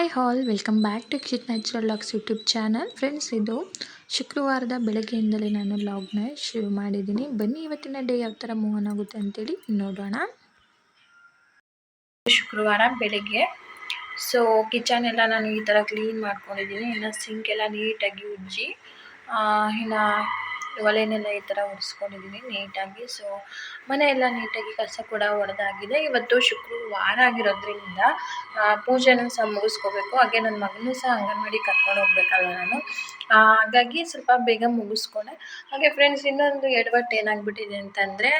Hi all welcome back to Kitch natural logs YouTube channel friends ಇದು ಶುಕ್ರವಾರದ ಬೆಳಗ್ಗೆಯಿಂದಲೇ ನಾನು ಲಾಗ್ನ ಶುರು ಮಾಡಿದ್ದೀನಿ. ಬನ್ನಿ ಇವತ್ತಿನ ಡೇ ಯಾವ ಥರ ಮೂವ್ ಆಗುತ್ತೆ ಅಂತೇಳಿ ನೋಡೋಣ. ಶುಕ್ರವಾರ ಬೆಳಗ್ಗೆ. ಸೊ ಕಿಚನ್ ಎಲ್ಲ ನಾನು ಈ ಥರ ಕ್ಲೀನ್ ಮಾಡ್ಕೊಂಡಿದ್ದೀನಿ. ಇನ್ನು ಸಿಂಕ್ ಎಲ್ಲ ನೀಟಾಗಿ ಉಜ್ಜಿ ಇನ್ನು ಒಲೆನೆಲ್ಲ ಈ ಥರ ಒರೆಸ್ಕೊಂಡಿದ್ದೀನಿ ನೀಟಾಗಿ. ಸೊ ಮನೆಯೆಲ್ಲ ನೀಟಾಗಿ ಕಸ ಕೂಡ ಒಡೆದಾಗಿದೆ. ಇವತ್ತು ಶುಕ್ರವಾರ ಆಗಿರೋದ್ರಿಂದ ಪೂಜೆನೂ ಸಹ ಮುಗಿಸ್ಕೋಬೇಕು. ಹಾಗೆ ನನ್ನ ಮಗನೂ ಸಹ ಅಂಗನವಾಡಿ ಕರ್ಕೊಂಡು ಹೋಗ್ಬೇಕಲ್ಲ ನಾನು. ಹಾಗಾಗಿ ಸ್ವಲ್ಪ ಬೇಗ ಮುಗಿಸ್ಕೊಂಡೆ. ಹಾಗೆ ಫ್ರೆಂಡ್ಸ್ ಇನ್ನೊಂದು ಎಡವಟ್ಟು ಏನಾಗ್ಬಿಟ್ಟಿದೆ ಅಂತಂದರೆ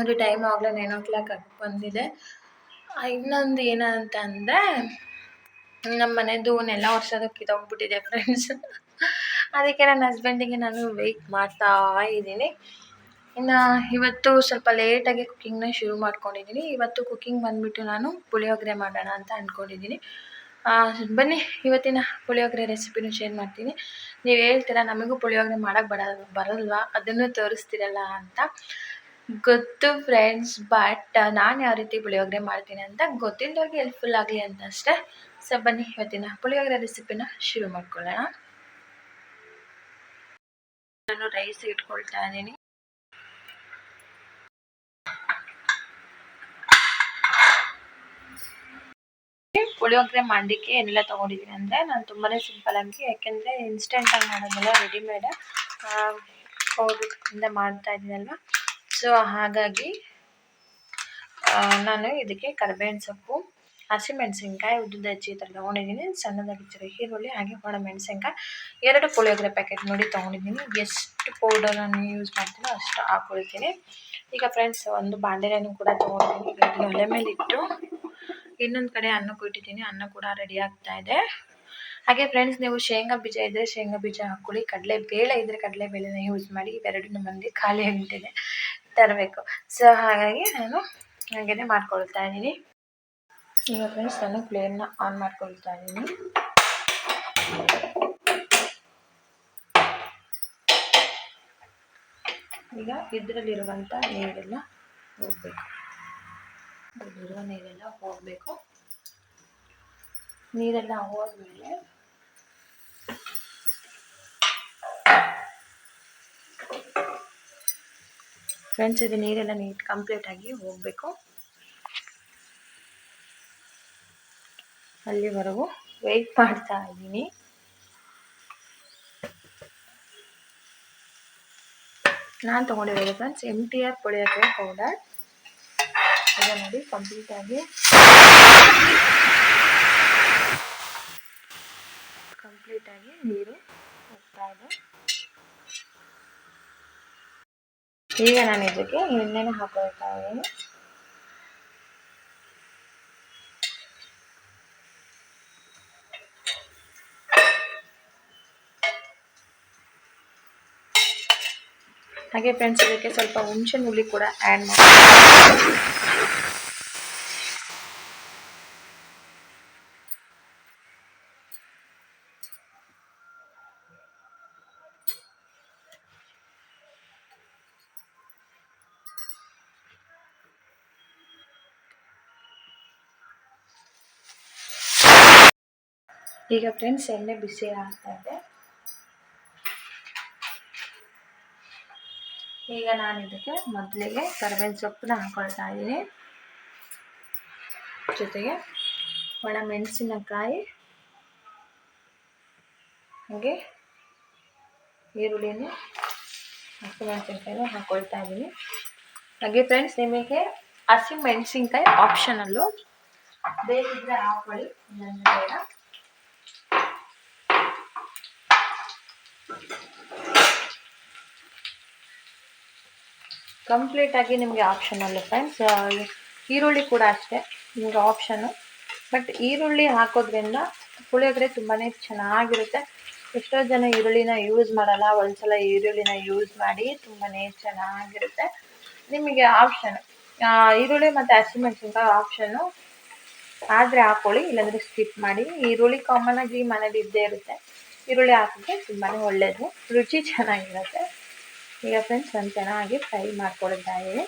ಒಂದು ಟೈಮ್ ಆಗಲೇ ನೈನ್ ಓ ಕ್ಲಾಕ್ ಬಂದಿದೆ. ಇನ್ನೊಂದು ಏನಂತ ಅಂದರೆ ನಮ್ಮ ಮನೆದು ನೆಲ ಒರ್ಸೋದಕ್ಕೆ ಇದೋಗ್ಬಿಟ್ಟಿದೆ ಫ್ರೆಂಡ್ಸ್ ಅದಕ್ಕೆ ನನ್ನ ಹಸ್ಬೆಂಡಿಗೆ ನಾನು ವೆಯ್ಟ್ ಮಾಡ್ತಾ ಇದ್ದೀನಿ. ಇನ್ನು ಇವತ್ತು ಸ್ವಲ್ಪ ಲೇಟಾಗಿ ಕುಕ್ಕಿಂಗ್ನ ಶುರು ಮಾಡ್ಕೊಂಡಿದ್ದೀನಿ. ಇವತ್ತು ಕುಕ್ಕಿಂಗ್ ಬಂದುಬಿಟ್ಟು ನಾನು ಪುಳಿಯೋಗರೆ ಮಾಡೋಣ ಅಂತ ಅಂದ್ಕೊಂಡಿದ್ದೀನಿ ಬನ್ನಿ, ಇವತ್ತಿನ ಪುಳಿಯೋಗರೆ ರೆಸಿಪಿನೂ ಶೇರ್ ಮಾಡ್ತೀನಿ. ನೀವು ಹೇಳ್ತೀರಾ, ನಮಗೂ ಪುಳಿಯೋಗರೆ ಮಾಡೋಕ್ಕೆ ಬರ ಬರಲ್ವಾ? ಅದನ್ನು ತೋರಿಸ್ತಿರಲ್ಲ ಅಂತ. ಗೊತ್ತು ಫ್ರೆಂಡ್ಸ್ ಬಟ್ ನಾನು ಯಾವ ರೀತಿ ಪುಳಿಯೋಗರೆ ಮಾಡ್ತೀನಿ ಅಂತ ಗೊತ್ತಿಲ್ಲದವ್ರಿಗೆ ಹೆಲ್ಪ್ಫುಲ್ ಆಗಲಿ ಅಂತ ಅಷ್ಟೇ. ಸೊ ಬನ್ನಿ, ಇವತ್ತಿನ ಪುಳಿಯೋಗರೆ ರೆಸಿಪಿನ ಶುರು ಮಾಡ್ಕೊಳ್ಳೋಣ. ನಾನು ರೈಸ್ ಇಟ್ಕೊಳ್ತಾ ಇದ್ದೀನಿ. ಪುಳಿಯೋಗರೆ ಮಾಡಲಿಕ್ಕೆ ಏನೆಲ್ಲ ತೊಗೊಂಡಿದ್ದೀನಿ ಅಂದರೆ ನಾನು ತುಂಬಾ ಆಗಿ, ಯಾಕೆಂದರೆ ಇನ್ಸ್ಟೆಂಟಾಗಿ ಮಾಡೋದಲ್ಲ ರೆಡಿಮೇಡ್ ಪೌಡ್ರಿಂದ ಮಾಡ್ತಾ ಇದ್ದೀನಲ್ವ? ಸೊ ಹಾಗಾಗಿ ನಾನು ಇದಕ್ಕೆ ಕರಿಬೇವಿನ ಸೊಪ್ಪು ಹಸಿಮೆಣಸಿನ್ಕಾಯಿ ಉದ್ದುದ ಹೆಚ್ಚಿ ಈ ಥರ ತೊಗೊಂಡಿದ್ದೀನಿ. ಸಣ್ಣದಾಗಿ ಚಿರ ಈರುಳ್ಳಿ, ಹಾಗೆ ಒಣ ಮೆಣಸಿನ್ಕಾಯಿ. ಎರಡು ಪುಳಿಯೋಗರೆ ಪ್ಯಾಕೆಟ್ ನೋಡಿ ತೊಗೊಂಡಿದ್ದೀನಿ. ಎಷ್ಟು ಪೌಡರನ್ನು ಯೂಸ್ ಮಾಡ್ತೀನೋ ಅಷ್ಟು ಹಾಕೊಳ್ತೀನಿ ಈಗ ಫ್ರೆಂಡ್ಸ್ ಒಂದು ಬಾಂಡೆನೂ ಕೂಡ ತೊಗೊಂಡಿದ್ದೀನಿ. ಒಲೆ ಮೇಲೆ ಇಟ್ಟು ಇನ್ನೊಂದು ಕಡೆ ಅನ್ನಕ್ಕೆ ಇಟ್ಟಿದ್ದೀನಿ. ಅನ್ನ ಕೂಡ ರೆಡಿ ಆಗ್ತಾ ಇದೆ. ಹಾಗೆ ಫ್ರೆಂಡ್ಸ್ ನೀವು ಶೇಂಗಾ ಬೀಜ ಇದ್ದರೆ ಶೇಂಗಾ ಬೀಜ ಹಾಕ್ಕೊಳ್ಳಿ. ಕಡಲೆ ಬೇಳೆ ಇದ್ದರೆ ಕಡಲೆ ಬೇಳೆನ ಯೂಸ್ ಮಾಡಿ ಇವೆರಡೂ ಮಂದಿ ಖಾಲಿ ಆಗಿಬಿಟ್ಟಿದೆ ತರಬೇಕು. ಸೊ ಹಾಗಾಗಿ ನಾನು ಹಾಗೆಯೇ ಮಾಡ್ಕೊಳ್ತಾ ಇದ್ದೀನಿ. ಈಗ ಫ್ರೆಂಡ್ಸ್ ನಾನು ಪ್ಲೇನ್ನ ಆನ್ ಮಾಡ್ಕೊಳ್ತಾ ಇದ್ದೀನಿ. ಈಗ ಇದರಲ್ಲಿರುವಂಥ ನೀರೆಲ್ಲ ಹೋಗಬೇಕು. ಇರುವ ನೀರೆಲ್ಲ ಹೋಗಬೇಕು. ನೀರೆಲ್ಲ ಹೋದ್ಮೇಲೆ ಫ್ರೆಂಡ್ಸ್ ಇದು ನೀರೆಲ್ಲ ನೀಟ್ ಕಂಪ್ಲೀಟಾಗಿ ಹೋಗಬೇಕು. ಅಲ್ಲಿವರೆಗೂ ವೆಯ್ಟ್ ಮಾಡ್ತಾ ಇದ್ದೀನಿ. ನಾನು ತೊಗೊಂಡಿರೋದು friends M T R puliyogare powder ಈಗ ನೋಡಿ ಕಂಪ್ಲೀಟಾಗಿ ಕಂಪ್ಲೀಟಾಗಿ ನೀರು ಹೋಗ್ತಾ ಇದೆ ಈಗ ನಾನು ಇದಕ್ಕೆ ಎಣ್ಣೆನ ಹಾಕೋತಾ ಇದ್ದೀನಿ. ಹಾಗೆ ಫ್ರೆಂಡ್ಸ್ ಇದಕ್ಕೆ ಸ್ವಲ್ಪ ಹುಣಸೆ ಹುಳಿ ಕೂಡ ಆ್ಯಡ್ ಮಾಡಿ. ಈಗ ಫ್ರೆಂಡ್ಸ್ ಎಣ್ಣೆ ಬಿಸಿ ಆಗ್ತಾ ಇದೆ. ಈಗ ನಾನು ಇದಕ್ಕೆ ಮೊದಲಿಗೆ ಕರಿಬೇವಿನ ಸೊಪ್ಪನ್ನ ಹಾಕೊಳ್ತಾ ಇದ್ದೀನಿ. ಜೊತೆಗೆ ಒಣ ಮೆಣಸಿನಕಾಯಿ, ಹಾಗೆ ಈರುಳ್ಳಿನ ಹಸಿಮೆಣಸಿನ್ಕಾಯಿನ ಹಾಕೊಳ್ತಾ ಇದ್ದೀನಿ. ಹಾಗೆ ಫ್ರೆಂಡ್ಸ್ ನಿಮಗೆ ಹಸಿ ಮೆಣಸಿನಕಾಯಿ ಆಪ್ಷನಲ್ಲು ಬೇಕಿದ್ರೆ ಹಾಕೊಳ್ಳಿ. ಬೇಡ. ಕಂಪ್ಲೀಟಾಗಿ ನಿಮಗೆ ಆಪ್ಷನಲ್ಲು ಫ್ರೆಂಡ್ಸ್ ಈರುಳ್ಳಿ ಕೂಡ ಅಷ್ಟೇ, ನಿಮಗೆ ಆಪ್ಷನ್ನು ಬಟ್ ಈರುಳ್ಳಿ ಹಾಕೋದ್ರಿಂದ ಪುಳಿಯೋಗರೆ ತುಂಬಾ ಚೆನ್ನಾಗಿರುತ್ತೆ. ಎಷ್ಟೋ ಜನ ಈರುಳ್ಳಿನ ಯೂಸ್ ಮಾಡಲ್ಲ, ಒಂದ್ಸಲ ಈರುಳ್ಳಿನ ಯೂಸ್ ಮಾಡಿ ತುಂಬಾ ಚೆನ್ನಾಗಿರುತ್ತೆ. ನಿಮಗೆ ಆಪ್ಷನ್ ಈರುಳ್ಳಿ ಮತ್ತು ಹಸಿಮೆಣ್ಸಿನ್ಕಾಯಿ ಆಪ್ಷನ್ನು ಆದರೆ ಹಾಕೊಳ್ಳಿ, ಇಲ್ಲಾಂದರೆ ಸ್ಕಿಪ್ ಮಾಡಿ. ಈರುಳ್ಳಿ ಕಾಮನ್ ಆಗಿ ಮನೇಲಿ ಇದ್ದೇ ಇರುತ್ತೆ. ಈರುಳ್ಳಿ ಹಾಕಿದ್ರೆ ತುಂಬಾ ಒಳ್ಳೆಯದು ರುಚಿ ಚೆನ್ನಾಗಿರುತ್ತೆ. ಈಗ ಫ್ರೆಂಡ್ಸ್ ಒಂದು ಚೆನ್ನಾಗಿ ಫ್ರೈ ಮಾಡ್ಕೊಳ್ತಾ ಇದ್ದೀನಿ.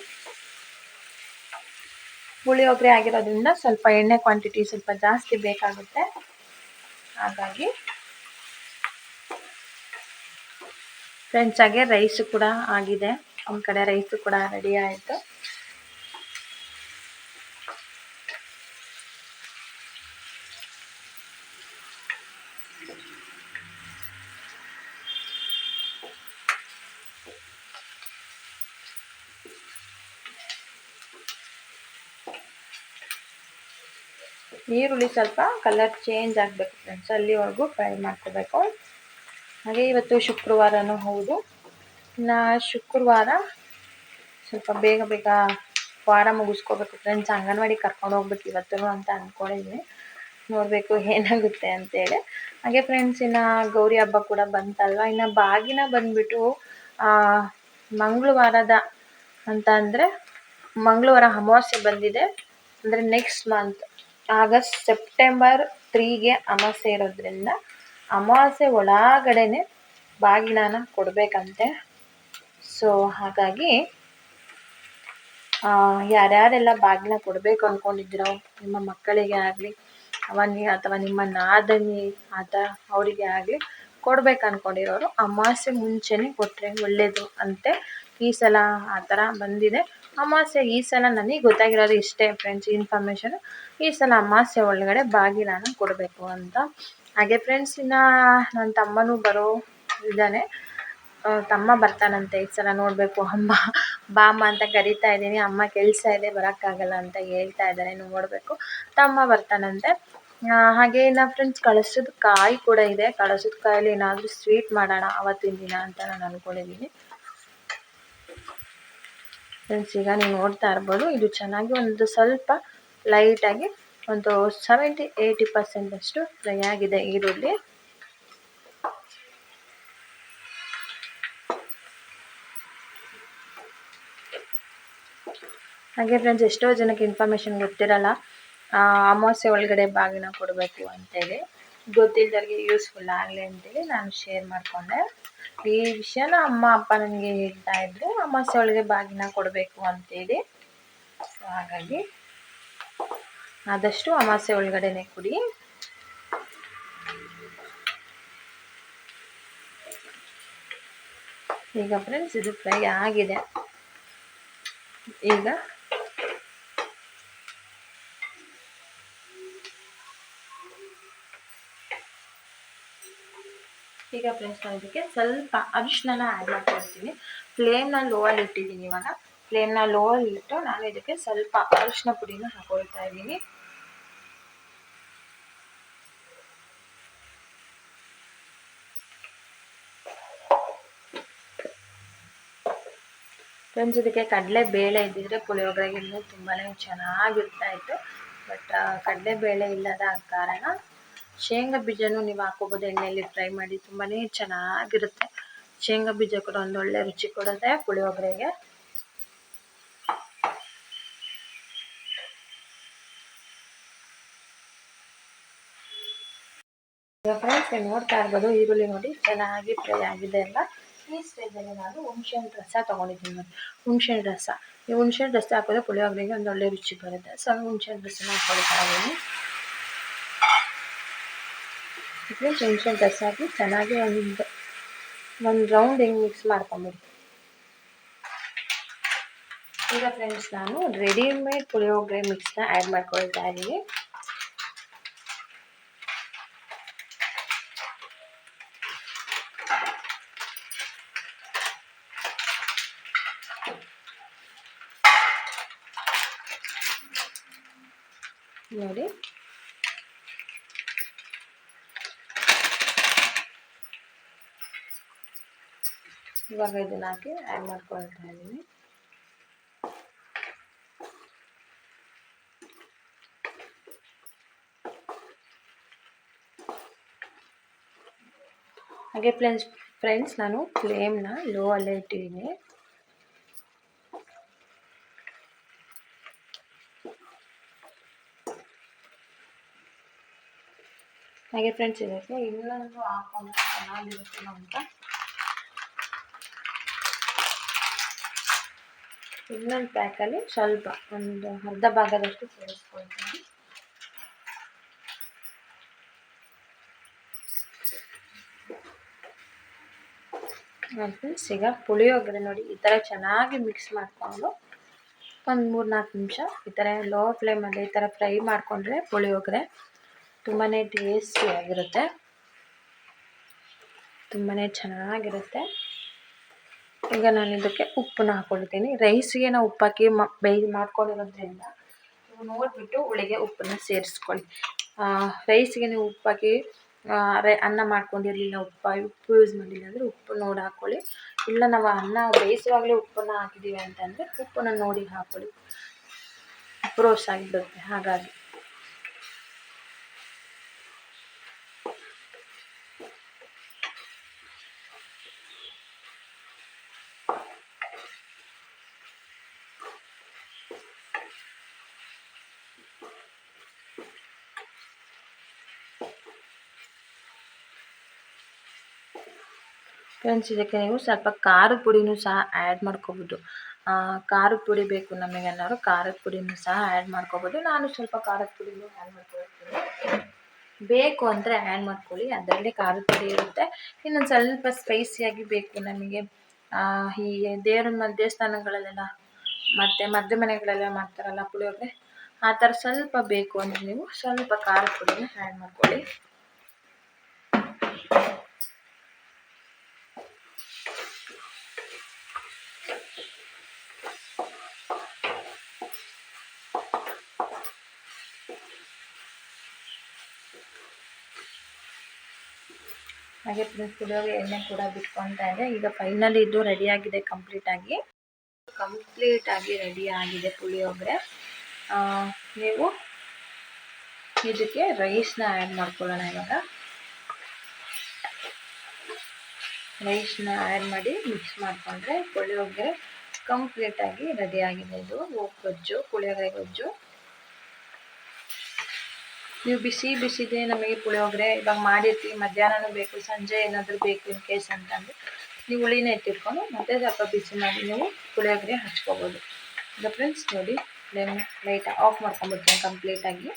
ಪುಳಿಯೋಗರೆ ಆಗಿರೋದ್ರಿಂದ ಸ್ವಲ್ಪ ಎಣ್ಣೆ ಕ್ವಾಂಟಿಟಿ ಸ್ವಲ್ಪ ಜಾಸ್ತಿ ಬೇಕಾಗುತ್ತೆ. ಹಾಗಾಗಿ ಫ್ರೆಂಡ್ಸ್ ಹಾಗೆ ರೈಸು ಕೂಡ ಆಗಿದೆ. ಒಂದು ಕಡೆ ರೈಸು ಕೂಡ ರೆಡಿ ಆಯಿತು. ಈರುಳ್ಳಿ ಸ್ವಲ್ಪ ಕಲರ್ ಚೇಂಜ್ ಆಗಬೇಕು ಫ್ರೆಂಡ್ಸ್ ಅಲ್ಲಿವರೆಗೂ ಫ್ರೈ ಮಾಡ್ಕೋಬೇಕು. ಹಾಗೆ ಇವತ್ತು ಶುಕ್ರವಾರನೂ ಹೌದು. ಇನ್ನು ಶುಕ್ರವಾರ ಸ್ವಲ್ಪ ಬೇಗ ಬೇಗ ವಾರ ಮುಗಿಸ್ಕೋಬೇಕು ಫ್ರೆಂಡ್ಸ್ ಅಂಗನವಾಡಿ ಕರ್ಕೊಂಡು ಹೋಗ್ಬೇಕು ಇವತ್ತು ಅಂತ ಅಂದ್ಕೊಂಡಿದ್ದೀನಿ ನೋಡಬೇಕು ಏನಾಗುತ್ತೆ ಅಂತೇಳಿ. ಹಾಗೆ ಫ್ರೆಂಡ್ಸ್ ಇನ್ನು ಗೌರಿ ಹಬ್ಬ ಕೂಡ ಬಂತಲ್ವ? ಇನ್ನು ಬಾಗಿನ ಬಂದುಬಿಟ್ಟು ಮಂಗಳವಾರದ ಅಂತ ಅಂದರೆ ಮಂಗಳವಾರ ಅಮಾವಾಸ್ಯೆ ಬಂದಿದೆ. ಅಂದರೆ ನೆಕ್ಸ್ಟ್ ಮಂತ್ ಆಗಸ್ಟ್ ಸೆಪ್ಟೆಂಬರ್ ತ್ರೀಗೆ ಅಮಾವಾಸ್ಯೆ ಇರೋದ್ರಿಂದ ಅಮಾವಾಸ್ಯೆ ಒಳಗಡೆನೆ ಬಾಗಿನನ ಕೊಡಬೇಕಂತೆ. ಸೊ ಹಾಗಾಗಿ ಯಾರ್ಯಾರೆಲ್ಲ ಬಾಗಿನ ಕೊಡಬೇಕು ಅಂದ್ಕೊಂಡಿದ್ದೀರೋ ನಿಮ್ಮ ಮಕ್ಕಳಿಗೆ ಆಗಲಿ ಅವನಿ ಅಥವಾ ನಿಮ್ಮ ನಾದನಿ, ಆತ ಅವರಿಗೆ ಆಗಲಿ ಕೊಡ್ಬೇಕು ಅಂದ್ಕೊಂಡಿರೋರು ಅಮಾವಾಸ್ಯೆ ಮುಂಚೆನೇ ಕೊಟ್ಟರೆ ಒಳ್ಳೆಯದು ಅಂತೆ. ಈ ಸಲ ಆ ಥರ ಬಂದಿದೆ. ಅಮಾವಾಸ್ಯೆ ಈ ಸಲ ನನಗೆ ಗೊತ್ತಾಗಿರೋದು ಇಷ್ಟೇ ಫ್ರೆಂಡ್ಸ್ ಇನ್ಫಾರ್ಮೇಷನು ಈ ಸಲ ಅಮಾವಾಸ್ಯೆ ಒಳಗಡೆ ಬಾಗಿಲನ್ನು ಕೊಡಬೇಕು ಅಂತ. ಹಾಗೆ ಫ್ರೆಂಡ್ಸ್ ಇನ್ನು ನನ್ನ ತಮ್ಮನೂ ಬರೋ ಇದ್ದಾನೆ. ತಮ್ಮ ಬರ್ತಾನಂತೆ ಈ ಸಲ ನೋಡಬೇಕು. ಅಮ್ಮ ಬಾ ಅಮ್ಮ ಅಂತ ಕರಿತಾ ಇದ್ದೀನಿ. ಅಮ್ಮ ಕೆಲಸ ಇದೆ, ಬರೋಕ್ಕಾಗಲ್ಲ ಅಂತ ಹೇಳ್ತಾ ಇದ್ದಾನೆ. ನೋಡಬೇಕು. ತಮ್ಮ ಬರ್ತಾನಂತೆ. ಹಾಗೆ ಇನ್ನು ಫ್ರೆಂಡ್ಸ್ ಕಳಸದ ಕಾಯಿ ಕೂಡ ಇದೆ. ಕಳಸದ ಕಾಯಲ್ಲಿ ಏನಾದರೂ ಸ್ವೀಟ್ ಮಾಡೋಣ ಅವತ್ತಿನ ದಿನ ಅಂತ ನಾನು ಅಂದ್ಕೊಂಡಿದ್ದೀನಿ ಫ್ರೆಂಡ್ಸ್ ಈಗ ನೀವು ನೋಡ್ತಾ ಇರ್ಬೋದು, ಇದು ಚೆನ್ನಾಗಿ ಒಂದು ಸ್ವಲ್ಪ ಲೈಟಾಗಿ ಒಂದು ಸೆವೆಂಟಿ ಏಯ್ಟಿ ಪರ್ಸೆಂಟಷ್ಟು ಫ್ರೈ ಆಗಿದೆ ಈರುಳ್ಳಿ. ಹಾಗೆ ಫ್ರೆಂಡ್ಸ್ ಎಷ್ಟೋ ಜನಕ್ಕೆ ಇನ್ಫಾರ್ಮೇಷನ್ ಗೊತ್ತಿರಲ್ಲ. ಅಮಾವಾಸ್ಯೆ ಒಳಗಡೆ ಬಾಗಿನ ಕೊಡಬೇಕು ಅಂತೇಳಿ. ಗೊತ್ತಿಲ್ಲದವ್ರಿಗೆ ಯೂಸ್ಫುಲ್ ಆಗಲಿ ಅಂತೇಳಿ ನಾನು ಶೇರ್ ಮಾಡಿಕೊಂಡೆ. ಈ ವಿಷಯನ ಅಮ್ಮ ಅಪ್ಪ ನನಗೆ ಹೇಳ್ತಾ ಇದ್ರು. ಅಮ್ಮ ಒಳಗೆ ಬಾಗಿನ ಕೊಡಬೇಕು ಅಂತೇಳಿ. ಸೊ ಹಾಗಾಗಿ ಆದಷ್ಟು ಅಮಾಸೆ ಒಳಗಡೆನೆ ಕುಡಿ. ಈಗ ಫ್ರೆಂಡ್ಸ್ ಇದು ಫ್ರೈ ಆಗಿದೆ. ಈಗ ಈಗ ಫ್ರೆಂಡ್ಸ್ ನಾನು ಇದಕ್ಕೆ ಸ್ವಲ್ಪ ಅರಿಶಿನ ಆ್ಯಡ್ ಮಾಡ್ಕೊಳ್ತೀನಿ ಫ್ಲೇಮ್ನ ಲೋವಲ್ಲಿ ಇಟ್ಟಿದ್ದೀನಿ ಇವಾಗ. ಫ್ಲೇಮ್ನ ಲೋವಲ್ಲಿ ಇಟ್ಟು ನಾನು ಇದಕ್ಕೆ ಸ್ವಲ್ಪ ಅರಿಶಿನ ಪುಡಿನ ಹಾಕೊಳ್ತಾ ಇದ್ದೀನಿ. ಫ್ರೆಂಡ್ಸ್ ಇದಕ್ಕೆ ಕಡಲೆ ಬೇಳೆ ಇದ್ದಿದ್ರೆ ಪುಳಿಯೋಗರೆಗೆ ಇನ್ನೂ ತುಂಬಾ ಚೆನ್ನಾಗಿರ್ತಾ ಇತ್ತು. ಬಟ್ ಕಡಲೆ ಬೇಳೆ ಇಲ್ಲದ ಕಾರಣ ಶೇಂಗಾ ಬೀಜನೂ ನೀವು ಹಾಕೋಬೋದು, ಎಣ್ಣೆಯಲ್ಲಿ ಫ್ರೈ ಮಾಡಿ ತುಂಬಾ ಚೆನ್ನಾಗಿರುತ್ತೆ. ಶೇಂಗಾ ಬೀಜ ಕೂಡ ಒಂದೊಳ್ಳೆ ರುಚಿ ಕೊಡುತ್ತೆ ಪುಳಿಯೋಗರೆಗೆ. ಫ್ರೆಂಡ್ಸ್ ನೋಡ್ತಾ ಇರ್ಬೋದು, ಈರುಳ್ಳಿ ನೋಡಿ ಚೆನ್ನಾಗಿ ಫ್ರೈ ಆಗಿದೆ ಅಲ್ಲ ಈ ಸ್ಟೇಜಲ್ಲಿ ನಾನು ಹುಣ್ಸೆಹಣ್ಣು ರಸ ತೊಗೊಂಡಿದ್ದೀನಿ. ನೋಡಿ ರಸ. ಈ ಹುಣ್ಸೆಹಣ್ಣು ರಸ ಹಾಕಿದ್ರೆ ಪುಳಿಯೋಗರೆಗೆ ಒಂದು ಒಳ್ಳೆ ರುಚಿ ಬರುತ್ತೆ. ಸೊ, ಹುಣ್ಸೆಹಣ್ಣು ರಸನ ಹಾಕೊಳ್ತಾ ಇದ್ದೀನಿ ಫ್ರೆಂಡ್ಸ್ ಹುಣ್ಸೆಹಣ್ಣು ರಸ ಹಾಕಿ ಚೆನ್ನಾಗಿ ಒಂದು ಒಂದು ರೌಂಡ್ ಹಿಂಗೆ ಮಿಕ್ಸ್ ಮಾಡ್ಕೊಂಬಿಡಿ. ಈಗ ಫ್ರೆಂಡ್ಸ್ ನಾನು ರೆಡಿಮೇಡ್ ಪುಳಿಯೋಗರೆ ಮಿಕ್ಸ್ನ ಆ್ಯಡ್ ಮಾಡ್ಕೊಳ್ತಾ ಇದ್ದೀನಿ ನೋಡಿ ಇವಾಗ ಇದನ್ನ ಹಾಕಿ ಆ್ಯಡ್ ಮಾಡ್ಕೊಳ್ತಾ ಇದ್ದೀನಿ ಹಾಗೆ ಫ್ರೆಂಡ್ಸ್ ಫ್ರೆಂಡ್ಸ್ ನಾನು ಫ್ಲೇಮ್ನ ಲೋ ಅಲ್ಲೇ ಇಟ್ಟಿದ್ದೀನಿ ಹಾಗೆ ಫ್ರೆಂಡ್ಸ್ ಇದಕ್ಕೆ ಇನ್ನೊಂದು ಹಾಕೊಂಡು ಚೆನ್ನಾಗಿರುತ್ತೆ ಅಂತ ಇನ್ನೊಂದು ಪ್ಯಾಕಲ್ಲಿ ಸ್ವಲ್ಪ ಒಂದು ಅರ್ಧ ಭಾಗದಷ್ಟು ಸೇರಿಸ್ಕೊಳ್ತೀನಿ. ಫ್ರೆಂಡ್ಸ್ ಈಗ ಪುಳಿಯೋಗರೆ ನೋಡಿ, ಈ ಥರ ಚೆನ್ನಾಗಿ ಮಿಕ್ಸ್ ಮಾಡಿಕೊಂಡು ಒಂದು ಮೂರು ನಾಲ್ಕು ನಿಮಿಷ ಈ ಥರ ಲೋ ಫ್ಲೇಮಲ್ಲಿ ಈ ಥರ ಫ್ರೈ ಮಾಡಿಕೊಂಡ್ರೆ ಪುಳಿಯೋಗರೆ ತುಂಬಾ ಟೇಸ್ಟಿಯಾಗಿರುತ್ತೆ ತುಂಬಾ ಚೆನ್ನಾಗಿರುತ್ತೆ. ಈಗ ನಾನು ಇದಕ್ಕೆ ಉಪ್ಪನ್ನ ಹಾಕ್ಕೊಳ್ತೀನಿ ರೈಸಿಗೆ ನಾವು ಉಪ್ಪು ಹಾಕಿ ಮ ಮಾಡ್ಕೊಂಡಿರೋದ್ರಿಂದ ನೀವು ನೋಡಿಬಿಟ್ಟು ಹುಳಿಗೆ ಉಪ್ಪನ್ನ ಸೇರಿಸ್ಕೊಳ್ಳಿ. ರೈಸಿಗೆ ನೀವು ಉಪ್ಪು ಹಾಕಿ ರೈ, ಅನ್ನ ಮಾಡ್ಕೊಂಡಿರಲಿಲ್ಲ ಉಪ್ಪು ಉಪ್ಪು ಯೂಸ್ ಮಾಡಿಲ್ಲ ಅಂದರೆ ಉಪ್ಪು ನೋಡಿ ಹಾಕ್ಕೊಳ್ಳಿ. ಇಲ್ಲ ನಾವು ಅನ್ನ ಬೇಯಿಸುವಾಗಲೇ ಉಪ್ಪನ್ನು ಹಾಕಿದ್ದೀವಿ ಅಂತಂದರೆ ಉಪ್ಪನ್ನು ನೋಡಿ ಹಾಕ್ಕೊಳ್ಳಿ. ರೋಸ್ಟ್ ಆಗಿಬಿಡುತ್ತೆ, ಹಾಗಾಗಿ. ಫ್ರೆಂಡ್ಸ್, ಇದಕ್ಕೆ ನೀವು ಸ್ವಲ್ಪ ಖಾರದ ಪುಡಿನೂ ಸಹ ಆ್ಯಡ್ ಮಾಡ್ಕೋಬೋದು. ಖಾರದ ಪುಡಿ ಬೇಕು ನಮಗೆ ಅನ್ನೋರು ಖಾರದ ಪುಡಿನೂ ಸಹ ಆ್ಯಡ್ ಮಾಡ್ಕೋಬೋದು. ನಾನು ಸ್ವಲ್ಪ ಖಾರದ ಪುಡಿನೂ ಆ್ಯಡ್ ಮಾಡ್ಕೊಳ್ತೀನಿ. ಬೇಕು ಅಂದರೆ ಆ್ಯಡ್ ಮಾಡ್ಕೊಳ್ಳಿ, ಅದರಲ್ಲಿ ಖಾರದ ಪುಡಿ ಇರುತ್ತೆ. ಇನ್ನೊಂದು ಸ್ವಲ್ಪ ಸ್ಪೈಸಿಯಾಗಿ ಬೇಕು ನಮಗೆ. ಈ ದೇವ್ರ ದೇವಸ್ಥಾನಗಳಲ್ಲೆಲ್ಲ ಮತ್ತು ಮದುವೆ ಮನೆಗಳೆಲ್ಲ ಮಾಡ್ತಾರಲ್ಲ ಪುಳಿಯೋಗರೆ, ಆ ಥರ ಸ್ವಲ್ಪ ಬೇಕು ಅಂದರೆ ನೀವು ಸ್ವಲ್ಪ ಖಾರದ ಪುಡಿನ ಆ್ಯಡ್ ಮಾಡ್ಕೊಳ್ಳಿ. ಹಾಗೆ ಪುಳಿಯೋಗರೆ ಎಣ್ಣೆ ಕೂಡ ಬಿಟ್ಕೊತಾ ಇದೆ ಈಗ ಫೈನಲ್ ಇದು ರೆಡಿಯಾಗಿದೆ ಕಂಪ್ಲೀಟಾಗಿ ಕಂಪ್ಲೀಟಾಗಿ ರೆಡಿ ಆಗಿದೆ ಪುಳಿಯೋಗರೆ. ನೀವು ಇದಕ್ಕೆ ರೈಸ್ನ ಆ್ಯಡ್ ಮಾಡ್ಕೊಳ್ಳೋಣ ಇವಾಗ. ರೈಸ್ನ ಆ್ಯಡ್ ಮಾಡಿ ಮಿಕ್ಸ್ ಮಾಡಿಕೊಂಡ್ರೆ ಪುಳಿಯೋಗರೆ ಕಂಪ್ಲೀಟಾಗಿ ಆಗಿದೆ ಇದು. ಗೊಜ್ಜು, ಪುಳಿಯೋಗರೆ ಗೊಜ್ಜು. ನೀವು ಬಿಸಿ ಬಿಸಿದೆ ನಮಗೆ ಪುಳಿಯೋಗರೆ, ಇವಾಗ ಮಾಡಿರ್ತೀವಿ, ಮಧ್ಯಾಹ್ನನೂ ಬೇಕು, ಸಂಜೆ ಏನಾದರೂ ಬೇಕು ಇನ್ ಕೇಸ್ ಅಂತಂದರೆ, ನೀವು ಹುಳಿನ ಎತ್ತಿಟ್ಕೊಂಡು ಮತ್ತೆ ಸ್ವಲ್ಪ ಬಿಸಿ ಮಾಡಿ ನೀವು ಪುಳಿಯೋಗರೆ ಹಚ್ಕೋಬೋದು. ಈಗ ಫ್ರೆಂಡ್ಸ್ ನೋಡಿ ಫ್ಲೇಮ್ ಲೈಟ್ ಆಫ್ ಮಾಡ್ಕೊಂಬಿಡ್ತೀನಿ ಕಂಪ್ಲೀಟಾಗಿ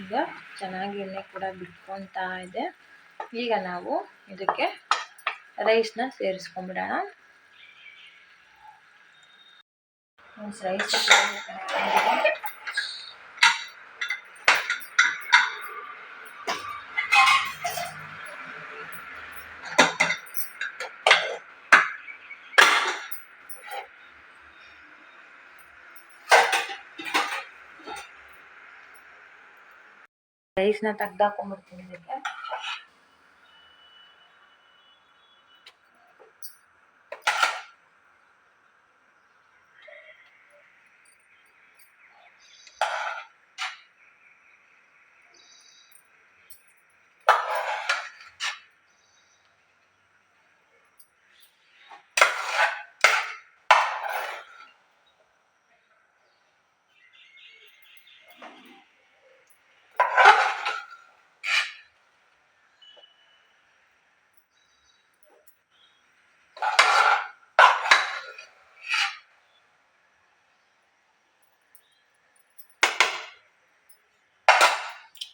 ಈಗ ಚೆನ್ನಾಗಿ ಎಣ್ಣೆ ಕೂಡ ಬಿಟ್ಕೊತಾ ಇದೆ. ಈಗ ನಾವು ಇದಕ್ಕೆ ರೈಸ್ನ ಸೇರಿಸ್ಕೊಂಬಿಡೋಣ. ರೈಸ್ ರೈಸ್ನ ತೆಗ್ದಾಕೊಂಡ್ಬಿಡ್ತೀನಿ ಇದಕ್ಕೆ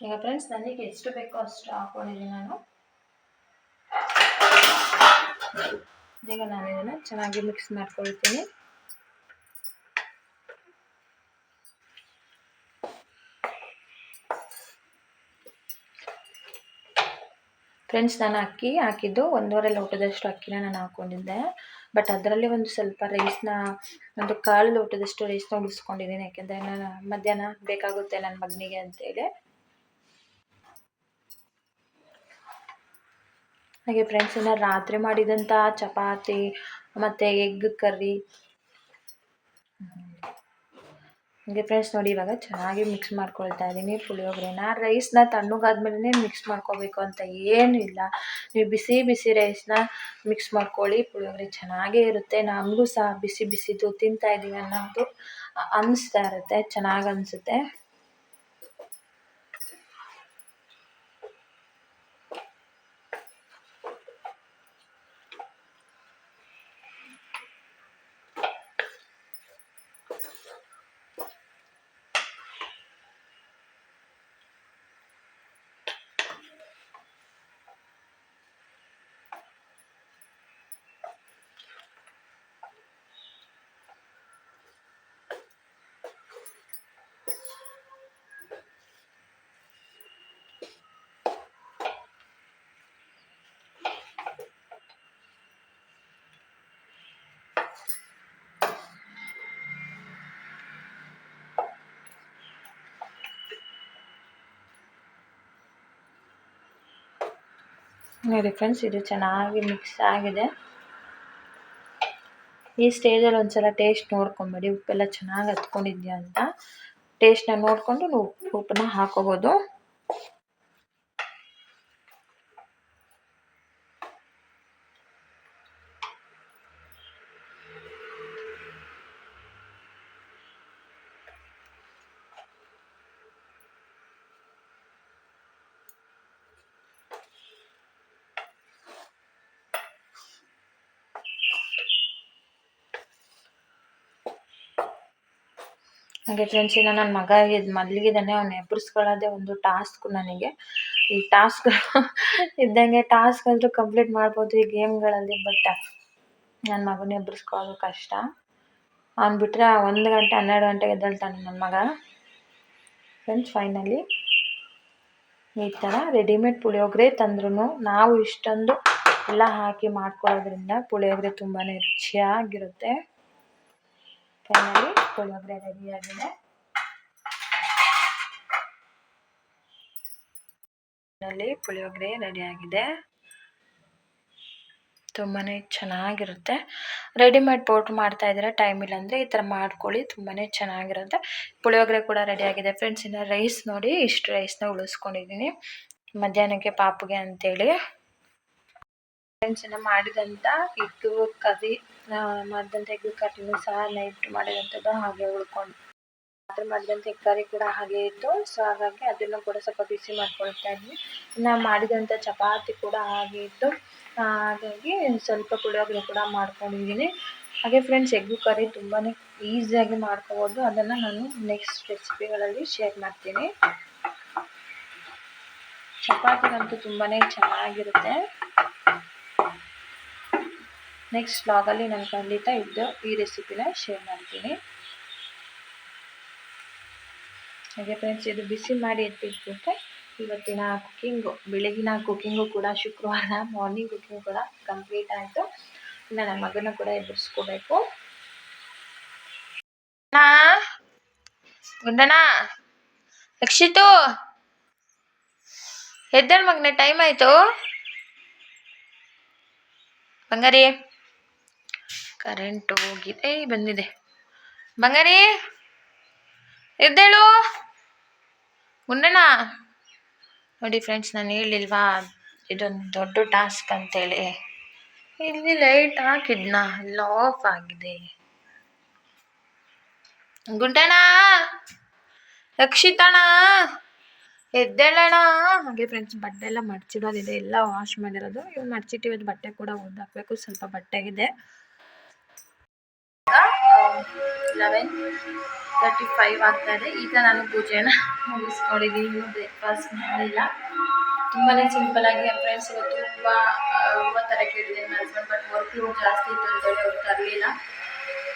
ಈಗ ಫ್ರೆಂಡ್ಸ್ ನನಗೆ ಎಷ್ಟು ಬೇಕೋ ಅಷ್ಟು ಹಾಕೊಂಡಿದ್ದೀನಿ ನಾನು. ಈಗ ನಾನು ಇದನ್ನು ಚೆನ್ನಾಗಿ ಮಿಕ್ಸ್ ಮಾಡ್ಕೊಳ್ತೀನಿ. ಫ್ರೆಂಡ್ಸ್ ನಾನು ಅಕ್ಕಿ ಹಾಕಿದ್ದು ಒಂದೂವರೆ ಲೋಟದಷ್ಟು ಅಕ್ಕಿನ ನಾನು ಹಾಕ್ಕೊಂಡಿದ್ದೆ ಬಟ್ ಅದರಲ್ಲಿ ಒಂದು ಸ್ವಲ್ಪ ರೈಸ್ನ ಒಂದು ಕಾಲು ಲೋಟದಷ್ಟು ರೈಸ್ನ ಉಳಿಸ್ಕೊಂಡಿದ್ದೀನಿ. ಯಾಕೆಂದರೆ ನಾನು ಮಧ್ಯಾಹ್ನ ಬೇಕಾಗುತ್ತೆ ನನ್ನ ಮಗನಿಗೆ ಅಂತೇಳಿ. ಹಾಗೆ ಫ್ರೆಂಡ್ಸ್ ಇನ್ನು ರಾತ್ರಿ ಮಾಡಿದಂಥ ಚಪಾತಿ, ಮತ್ತು ಎಗ್ ಕರ್ರಿ ಹಾಗೆ ಫ್ರೆಂಡ್ಸ್ ನೋಡಿ ಇವಾಗ ಚೆನ್ನಾಗಿ ಮಿಕ್ಸ್ ಮಾಡ್ಕೊಳ್ತಾ ಇದ್ದೀನಿ ಪುಳಿಯೋಗರೆನ. ರೈಸ್ನ ತಣ್ಣಗಾದ್ಮೇಲೆ ಮಿಕ್ಸ್ ಮಾಡ್ಕೋಬೇಕು ಅಂತ ಏನೂ ಇಲ್ಲ. ನೀವು ಬಿಸಿ ಬಿಸಿ ರೈಸ್ನ ಮಿಕ್ಸ್ ಮಾಡ್ಕೊಳ್ಳಿ, ಪುಳಿಯೋಗರೆ ಚೆನ್ನಾಗೇ ಇರುತ್ತೆ. ನಮಗೂ ಸಹ ಬಿಸಿ ಬಿಸಿದು ತಿಂತಾ ಇದ್ದೀವಿ ಅನ್ನೋದು ಅನ್ನಿಸ್ತಾ ಇರುತ್ತೆ, ಚೆನ್ನಾಗಿ ಅನಿಸುತ್ತೆ. ನೋಡಿ ಫ್ರೆಂಡ್ಸ್, ಇದು ಚೆನ್ನಾಗಿ ಮಿಕ್ಸ್ ಆಗಿದೆ. ಈ ಸ್ಟೇಜಲ್ಲಿ ಒಂದ್ಸಲ ಟೇಸ್ಟ್ ನೋಡ್ಕೊಂಬೇಡಿ. ಉಪ್ಪೆಲ್ಲ ಚೆನ್ನಾಗಿ ಹತ್ಕೊಂಡಿದ್ಯಾ ಅಂತ. ಟೇಸ್ಟ್ನ ನೋಡಿಕೊಂಡು ನೀವು ಉಪ್ಪನ್ನ ಹಾಕೋಬೋದು. ಹಾಗೆ ಫ್ರೆಂಡ್ಸ್ ಇನ್ನು ನನ್ನ ಮಗ ಇದು ಮಲಗಿದ್ದಾನೆ ಅವ್ನು ಎಬ್ಬರಿಸ್ಕೊಳ್ಳೋದೇ ಒಂದು ಟಾಸ್ಕ್ ನನಗೆ. ಈ ಟಾಸ್ಕ್ ಇದ್ದಂಗೆ ಟಾಸ್ಕ್ ಆದರೂ ಕಂಪ್ಲೀಟ್ ಮಾಡ್ಬೋದು ಈ ಗೇಮ್ಗಳಲ್ಲಿ ಬಟ್ ನನ್ನ ಮಗನ ಎಬ್ಬರಿಸ್ಕೊಳ್ಳೋದು ಕಷ್ಟ. ಅವ್ನು ಬಿಟ್ಟರೆ ಒಂದು ಗಂಟೆ, ಹನ್ನೆರಡು ಗಂಟೆಗೆ ಎದ್ದೇಳ್ತಾನೆ ನನ್ನ ಮಗ. ಫ್ರೆಂಡ್ಸ್ ಫೈನಲಿ ಈ ಥರ ರೆಡಿಮೇಡ್ ಪುಳಿಯೋಗರೆ ತಂದ್ರೂ ನಾವು ಇಷ್ಟೊಂದು ಎಲ್ಲ ಹಾಕಿ ಮಾಡ್ಕೊಳ್ಳೋದ್ರಿಂದ ಪುಳಿಯೋಗರೆ ತುಂಬಾ ರುಚಿಯಾಗಿರುತ್ತೆ. ಫೈನಲಿ ಪುಳಿಯೋಗರೆ ರೆಡಿಯಾಗಿದೆ ನಲ್ಲಿ ಪುಳಿಯೋಗರೆ ರೆಡಿ ಆಗಿದೆ. ತುಂಬಾ ಚೆನ್ನಾಗಿರುತ್ತೆ. ರೆಡಿಮೇಡ್ ಪೌಡ್ರ್ ಮಾಡ್ತಾ ಇದ್ದೀರಾ ಟೈಮ್ ಇಲ್ಲ ಅಂದರೆ ಈ ಥರ ಮಾಡ್ಕೊಳ್ಳಿ ತುಂಬಾ ಚೆನ್ನಾಗಿರುತ್ತೆ. ಪುಳಿಯೋಗರೆ ಕೂಡ ರೆಡಿ ಆಗಿದೆ. ಫ್ರೆಂಡ್ಸ್ ಇನ್ನು ರೈಸ್ ನೋಡಿ, ಇಷ್ಟು ರೈಸ್ನ ಉಳಿಸ್ಕೊಂಡಿದ್ದೀನಿ. ಮಧ್ಯಾಹ್ನಕ್ಕೆ ಪಾಪುಗೆ ಅಂತೇಳಿ. ಫ್ರೆಂಡ್ಸ್ ಮಾಡಿದಂತ ಇಟ್ಟು ಕರಿ ಮಾಡಿದಂಥ ಎಗ್ ಕರಿನೂ ಸಹ ನೈಟ್ ಮಾಡಿದಂಥದ್ದು ಹಾಗೆ ಉಳ್ಕೊಂಡು ರಾತ್ರಿ ಮಾಡಿದಂತ ಎಗ್ ಕರಿ ಕೂಡ ಹಾಗೆ ಇತ್ತು. ಸೊ ಹಾಗಾಗಿ ಅದನ್ನು ಕೂಡ ಸ್ವಲ್ಪ ಬಿಸಿ ಮಾಡ್ಕೊಳ್ತಾ ಇದ್ವಿ. ಇನ್ನು ಮಾಡಿದಂತ ಚಪಾತಿ ಕೂಡ ಹಾಗೆ ಇತ್ತು. ಹಾಗಾಗಿ ಸ್ವಲ್ಪ ಪುಳಿಯೋಗರೆ ಕೂಡ ಮಾಡ್ಕೊಂಡಿದ್ದೀನಿ. ಹಾಗೆ ಫ್ರೆಂಡ್ಸ್ ಎಗ್ಗು ಕರಿ ತುಂಬಾ ಈಸಿಯಾಗಿ ಮಾಡ್ಕೋಬೋದು. ಅದನ್ನು ನಾನು ನೆಕ್ಸ್ಟ್ ರೆಸಿಪಿಗಳಲ್ಲಿ ಶೇರ್ ಮಾಡ್ತೀನಿ. ಚಪಾತಿಗಂತೂ ತುಂಬಾ ಚೆನ್ನಾಗಿರುತ್ತೆ. ನೆಕ್ಸ್ಟ್ ವ್ಲಾಗಲ್ಲಿ ನಾನು ಖಂಡಿತ ಇದ್ದು ಈ ರೆಸಿಪಿನ ಶೇರ್ ಮಾಡ್ತೀನಿ. ಹಾಗೆ ಫ್ರೆಂಡ್ಸ್ ಇದು ಬಿಸಿ ಮಾಡಿ ಎತ್ತಿಟ್ಬಿಟ್ರೆ ಇವತ್ತಿನ ಕುಕ್ಕಿಂಗು ಬೆಳಗಿನ ಕುಕ್ಕಿಂಗು ಕೂಡ, ಶುಕ್ರವಾರ ಮಾರ್ನಿಂಗ್ ಕುಕ್ಕಿಂಗ್ ಕೂಡ ಕಂಪ್ಲೀಟ್ ಆಯಿತು. ಇನ್ನು ನನ್ನ ಮಗನ ಕೂಡ ಎದುರಿಸ್ಕೋಬೇಕು. ಗುಂಡಣ್ಣ ರಕ್ಷಿತು? ಎದ್ದಳ ಮಗನ ಟೈಮ್ ಆಯಿತು. ಬಂಗಾರಿ. ಕರೆಂಟು ಹೋಗಿದೆ. ಬಂದಿದೆ. ಬಂಗಾರಿ, ಎದ್ದೇಳು. ಗುಂಡಣ್ಣ ನೋಡಿ ಫ್ರೆಂಡ್ಸ್ ನಾನು ಹೇಳಿಲ್ವಾ, ಇದೊಂದು ದೊಡ್ಡ ಟಾಸ್ಕ್ ಅಂತೇಳಿ. ಇಲ್ಲಿ ಲೈಟ್ ಹಾಕಿದ್ನ ಎಲ್ಲ ಆಫ್ ಆಗಿದೆ. ಗುಂಡಣ್ಣ, ರಕ್ಷಿತಣ್ಣ ಎದ್ದೇಳೋಣ ಹಾಗೆ ಫ್ರೆಂಡ್ಸ್ ಬಟ್ಟೆ ಎಲ್ಲ ಮಡ್ಚಿಡೋದಿದೆ. ಎಲ್ಲ ವಾಶ್ ಮಾಡಿರೋದು. ಇವ್ ಮಡ್ಚಿಟ್ಟಿರೋದು ಬಟ್ಟೆ ಕೂಡ ಒದ್ದಾಕಬೇಕು ಸ್ವಲ್ಪ ಬಟ್ಟೆಗಿದೆ. ಲೆವೆನ್ ತರ್ಟಿ ಫೈವ್ ಆಗ್ತಾ ಇದೆ. ಈಗ ನಾನು ಪೂಜೆನ ಮುಗಿಸ್ಕೊಂಡಿದ್ದೀನಿ. ಬ್ರೇಕ್ಫಾಸ್ಟ್ ಮಾಡಿಲ್ಲ. ತುಂಬಾ ಆಗಿ ಫ್ರೆಂಡ್ಸ್ ಇವತ್ತು ತುಂಬ ತುಂಬ ಥರ ಕೇಳಿದೆ ನನ್ನ ಹಸ್ಬೆಂಡ್ ಬಟ್ ವರ್ಕ್ ಲೋಡ್ ಜಾಸ್ತಿ ಇತ್ತು ಅಂತೇಳಿ ಅವ್ರು ತರಲಿಲ್ಲ.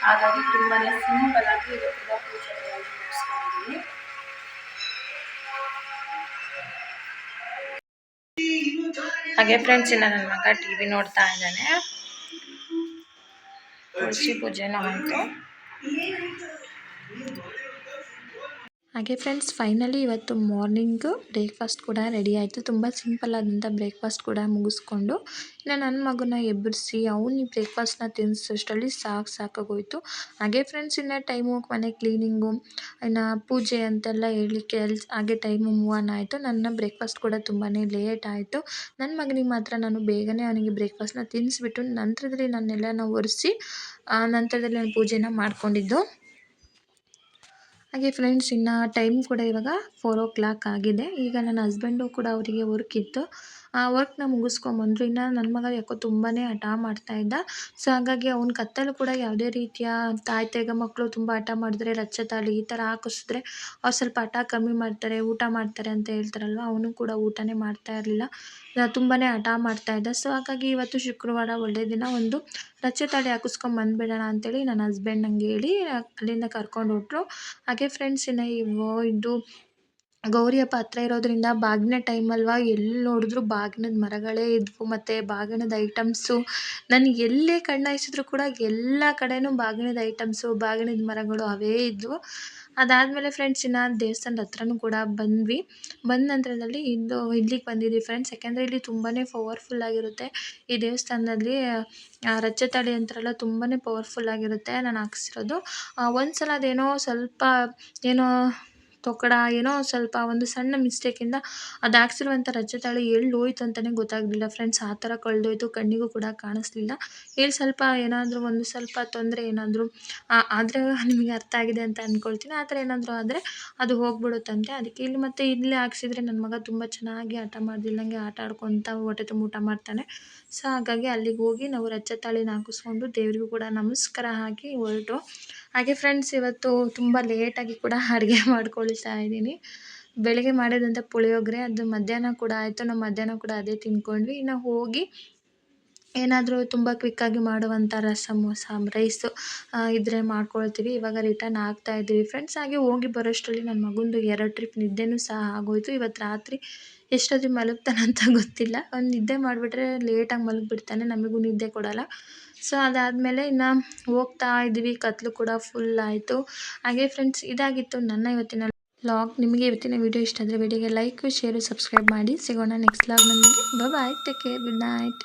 ಹಾಗಾಗಿ ತುಂಬಾ ಸಿಂಪಲಾಗಿ ಇವತ್ತಿನ ಪೂಜೆ ಮುಗಿಸ್ಕೊಂಡಿದ್ದೀನಿ. ಹಾಗೆ ಫ್ರೆಂಡ್ಸ್ ಇನ್ನ ನನ್ನ ಮಗ ಟಿ ವಿ ನೋಡ್ತಾ ಇದ್ದಾನೆ. ತುಳಸಿ ಪೂಜೆನೂ ಆಯಿತು ಹಾಗೆ ಫ್ರೆಂಡ್ಸ್ ಫೈನಲಿ ಇವತ್ತು ಮಾರ್ನಿಂಗು ಬ್ರೇಕ್ಫಾಸ್ಟ್ ಕೂಡ ರೆಡಿ ಆಯಿತು. ತುಂಬ ಸಿಂಪಲ್ ಆದಂಥ ಬ್ರೇಕ್ಫಾಸ್ಟ್ ಕೂಡ ಮುಗಿಸ್ಕೊಂಡು, ಇನ್ನು ನನ್ನ ಮಗನ ಎಬ್ಬರಿಸಿ ಅವನಿಗೆ ಬ್ರೇಕ್ಫಾಸ್ಟ್ನ ತಿನ್ನಿಸೋಷ್ಟರಲ್ಲಿ ಸಾಕು ಸಾಕಾಗೋಯಿತು. ಹಾಗೆ ಫ್ರೆಂಡ್ಸ್ ಇನ್ನು ಟೈಮು ಮನೆ ಕ್ಲೀನಿಂಗು ಇನ್ನು ಪೂಜೆ ಅಂತೆಲ್ಲ ಹೇಳಿ ಕೆಲ್ಸ ಹಾಗೆ ಟೈಮು ಮೂವ್ ಆನ್ ಆಯಿತು. ನನ್ನ ಬ್ರೇಕ್ಫಾಸ್ಟ್ ಕೂಡ ತುಂಬಾ ಲೇಟ್ ಆಯಿತು. ನನ್ನ ಮಗನಿಗೆ ಮಾತ್ರ ನಾನು ಬೇಗನೆ ಅವನಿಗೆ ಬ್ರೇಕ್ಫಾಸ್ಟ್ನ ತಿನ್ನಿಸ್ಬಿಟ್ಟು ನಂತರದಲ್ಲಿ ನಾನೆಲ್ಲನ ಒರೆಸಿ ನಂತರದಲ್ಲಿ ನಾನು ಪೂಜೆನ ಮಾಡ್ಕೊಂಡಿದ್ದು. ಹಾಗೆ ಫ್ರೆಂಡ್ಸ್ ಇನ್ನು ಟೈಮ್ ಕೂಡ ಇವಾಗ ಫೋರ್ ಓ ಕ್ಲಾಕ್ ಆಗಿದೆ. ಈಗ ನನ್ನ ಹಸ್ಬೆಂಡು ಕೂಡ ಅವರಿಗೆ ವರ್ಕ್ ಇತ್ತು. ಆ ವರ್ಕ್ನ ಮುಗಿಸ್ಕೊಂಬಂದ್ರು. ಇನ್ನು ನನ್ನ ಮಗ ಯಾಕೋ ತುಂಬಾ ಹಠ ಮಾಡ್ತಾ ಇದ್ದ. ಸೊ ಹಾಗಾಗಿ ಅವ್ನ ಕತ್ತಲು ಕೂಡ ಯಾವುದೇ ರೀತಿಯ ತಾಯಿ ತೇಗ ಮಕ್ಕಳು ತುಂಬ ಹಠ ಮಾಡಿದ್ರೆ ರಚ್ಚೆ ತಾಳಿ ಈ ಥರ ಹಾಕಿಸಿದ್ರೆ ಅವ್ರು ಸ್ವಲ್ಪ ಹಠ ಕಮ್ಮಿ ಮಾಡ್ತಾರೆ, ಊಟ ಮಾಡ್ತಾರೆ ಅಂತ ಹೇಳ್ತಾರಲ್ವ? ಅವನು ಕೂಡ ಊಟನೇ ಮಾಡ್ತಾ ಇರಲಿಲ್ಲ. ತುಂಬಾ ಹಠ ಮಾಡ್ತಾ ಇದ್ದ. ಸೊ ಹಾಗಾಗಿ ಇವತ್ತು ಶುಕ್ರವಾರ ಒಳ್ಳೆಯ ದಿನ. ಒಂದು ರಚ್ಚೆ ತಾಳಿ ಹಾಕಿಸ್ಕೊಂಡ್ ಬಂದುಬಿಡೋಣ ಅಂತೇಳಿ ನನ್ನ ಹಸ್ಬೆಂಡ್ ನಂಗೆ ಹೇಳಿ ಅಲ್ಲಿಂದ ಕರ್ಕೊಂಡು ಹೊಟ್ರು ಹಾಗೆ ಫ್ರೆಂಡ್ಸ್ ಇನ್ನು ಇದು ಗೌರಿ ಹಬ್ಬ ಹತ್ರ ಇರೋದ್ರಿಂದ ಬಾಗಿನ ಟೈಮ್ ಅಲ್ವಾ? ಎಲ್ಲಿ ನೋಡಿದ್ರು ಬಾಗಿನದ ಮರಗಳೇ ಇದ್ವು, ಮತ್ತು ಬಾಗಿನದ ಐಟಮ್ಸು ನಾನು ಎಲ್ಲೇ ಕಣ್ಣು ಹಾಯಿಸಿದ್ರು ಕೂಡ ಎಲ್ಲ ಕಡೆಯೂ ಬಾಗಿನದ ಐಟಮ್ಸು ಬಾಗಿನದ ಮರಗಳು ಅವೇ ಇದ್ದವು ಅದಾದಮೇಲೆ ಫ್ರೆಂಡ್ಸ್ ಇನ್ನು ದೇವಸ್ಥಾನದ ಹತ್ರನೂ ಕೂಡ ಬಂದ್ವಿ. ಬಂದ ನಂತರದಲ್ಲಿ ಇದು ಇಲ್ಲಿಗೆ ಬಂದಿದ್ವಿ ಫ್ರೆಂಡ್ಸ್ ಯಾಕೆಂದರೆ ಇಲ್ಲಿ ತುಂಬಾ ಪವರ್ಫುಲ್ ಆಗಿರುತ್ತೆ. ಈ ದೇವಸ್ಥಾನದಲ್ಲಿ ರಚ್ಚತಾಳಿ ಅಂತಾರಲ್ಲ ತುಂಬಾ ಪವರ್ಫುಲ್ ಆಗಿರುತ್ತೆ. ನಾನು ಹಾಕ್ಸಿರೋದು. ಒಂದು ಸಲ ಅದೇನೋ ಸ್ವಲ್ಪ, ಏನೋ ತೊಕಡ, ಏನೋ ಸ್ವಲ್ಪ ಒಂದು ಸಣ್ಣ ಮಿಸ್ಟೇಕಿಂದ ಅದು ಹಾಕ್ಸಿರುವಂಥ ರಜತಾಳಿ ಎಲ್ಲಿ ಹೋಯ್ತು ಅಂತಲೇ ಗೊತ್ತಾಗಲಿಲ್ಲ. ಫ್ರೆಂಡ್ಸ್ ಆ ಥರ ಕಳೆದೋಯ್ತು. ಕಣ್ಣಿಗೂ ಕೂಡ ಕಾಣಿಸ್ಲಿಲ್ಲ. ಇಲ್ಲಿ ಸ್ವಲ್ಪ ಏನಾದರೂ ಒಂದು ಸ್ವಲ್ಪ ತೊಂದರೆ ಏನಾದರೂ ಆದರೆ ನಿಮಗೆ ಅರ್ಥ ಆಗಿದೆ ಅಂತ ಅಂದ್ಕೊಳ್ತೀನಿ ಆ ಥರ ಏನಾದರೂ ಆದರೆ ಅದು ಹೋಗ್ಬಿಡುತ್ತಂತೆ. ಅದಕ್ಕೆ ಇಲ್ಲಿ ಮತ್ತೆ ಇಲ್ಲಿ ಹಾಕ್ಸಿದ್ರೆ ನನ್ನ ಮಗ ತುಂಬ ಚೆನ್ನಾಗಿ ಆಟ ಮಾಡ್ದಿಲ್ಲಂಗೆ ಆಟ ಆಡ್ಕೊತ ಹೊಟ್ಟೆ ತುಂಬ ಊಟ ಮಾಡ್ತಾನೆ. ಸೊ, ಹಾಗಾಗಿ ಅಲ್ಲಿಗೆ ಹೋಗಿ ನಾವು ರಜತಾಳಿನ ಹಾಕಿಸ್ಕೊಂಡು ದೇವರಿಗೂ ಕೂಡ ನಮಸ್ಕಾರ ಹಾಕಿ ಹೊರಟು. ಹಾಗೆ ಫ್ರೆಂಡ್ಸ್ ಇವತ್ತು ತುಂಬ ಲೇಟಾಗಿ ಕೂಡ ಅಡುಗೆ ಮಾಡ್ಕೊಳ್ತಾ ಇದ್ದೀನಿ. ಬೆಳಗ್ಗೆ ಮಾಡಿದಂಥ ಪುಳಿಯೋಗರೆ, ಅದು ಮಧ್ಯಾಹ್ನ ಕೂಡ ಆಯಿತು, ನಾವು ಮಧ್ಯಾಹ್ನ ಕೂಡ ಅದೇ ತಿಂದ್ಕೊಂಡ್ವಿ ಇನ್ನು ಹೋಗಿ ಏನಾದರೂ ತುಂಬ ಕ್ವಿಕ್ಕಾಗಿ ಮಾಡುವಂಥ ರಸಮ್ಮು ಸಾಮ್ ರೈಸು ಇದ್ದರೆ ಮಾಡ್ಕೊಳ್ತೀವಿ. ಇವಾಗ ರಿಟರ್ನ್ ಆಗ್ತಾ ಇದ್ದೀವಿ ಫ್ರೆಂಡ್ಸ್ ಹಾಗೆ ಹೋಗಿ ಬರೋಷ್ಟರಲ್ಲಿ ನನ್ನ ಮಗಂದು ಎರಡು ಟ್ರಿಪ್ ನಿದ್ದೆನೂ ಸಹ ಆಗೋಯಿತು. ಇವತ್ತು ರಾತ್ರಿ ಎಷ್ಟೊತ್ತಿಗೆ ಮಲಗ್ತಾನಂತ ಗೊತ್ತಿಲ್ಲ. ಅವ್ನು ನಿದ್ದೆ ಮಾಡಿಬಿಟ್ರೆ ಲೇಟಾಗಿ ಮಲಗಿಬಿಡ್ತಾನೆ, ನಮಗೂ ನಿದ್ದೆ ಕೊಡೋಲ್ಲ. ಸೊ ಅದಾದಮೇಲೆ ಇನ್ನು ಹೋಗ್ತಾ ಇದ್ವಿ, ಕತ್ಲು ಕೂಡ ಫುಲ್ ಆಯಿತು. ಹಾಗೆ ಫ್ರೆಂಡ್ಸ್ ಇದಾಗಿತ್ತು ನನ್ನ ಇವತ್ತಿನ ಲಾಗ್ ನಿಮಗೆ ಇವತ್ತಿನ ವಿಡಿಯೋ ಇಷ್ಟ ಆದರೆ ವಿಡಿಯೋಗೆ ಲೈಕ್ ಶೇರು ಸಬ್ಸ್ಕ್ರೈಬ್ ಮಾಡಿ. ಸಿಗೋಣ next log ಲಾಗ್ನಲ್ಲಿ bye take care good night